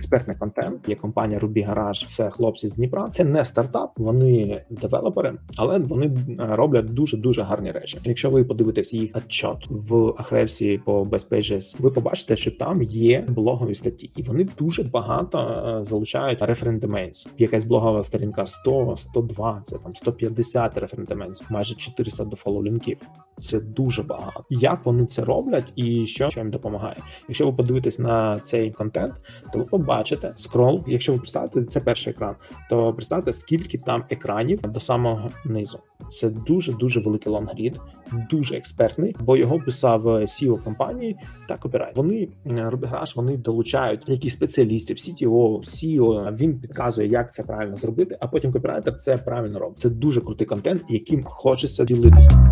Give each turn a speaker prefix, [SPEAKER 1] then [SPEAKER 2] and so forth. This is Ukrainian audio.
[SPEAKER 1] експертний контент. Є компанія Ruby Garage, це хлопці з Дніпра. Це не стартап, вони девелопери, але вони е, роблять дуже дуже гарні речі. Якщо ви подивитесь їх отчет в Ahrefs по Best ви побачите, що там є блогові статті, і вони дуже багато е, залучають referent. Якась блогова сторінка 100, 102, це там 150 referent domains, майже 400 до фоллоу-лінків. Це дуже багато. Як вони це роблять і що, що їм допомагає? Якщо ви подивитесь на цей контент, то ви побачите скрол. Якщо ви представите, це перший екран, то представте, скільки там екранів до самого низу. Це дуже дуже великий лонгрід, дуже експертний, бо його писав CEO компанії та копірайт. Вони Рубіграш, вони долучають якісь спеціалістів, CTO, CEO, Він підказує, як це правильно зробити. А потім копірайтер це правильно робить. Це дуже крутий контент, яким хочеться ділитися.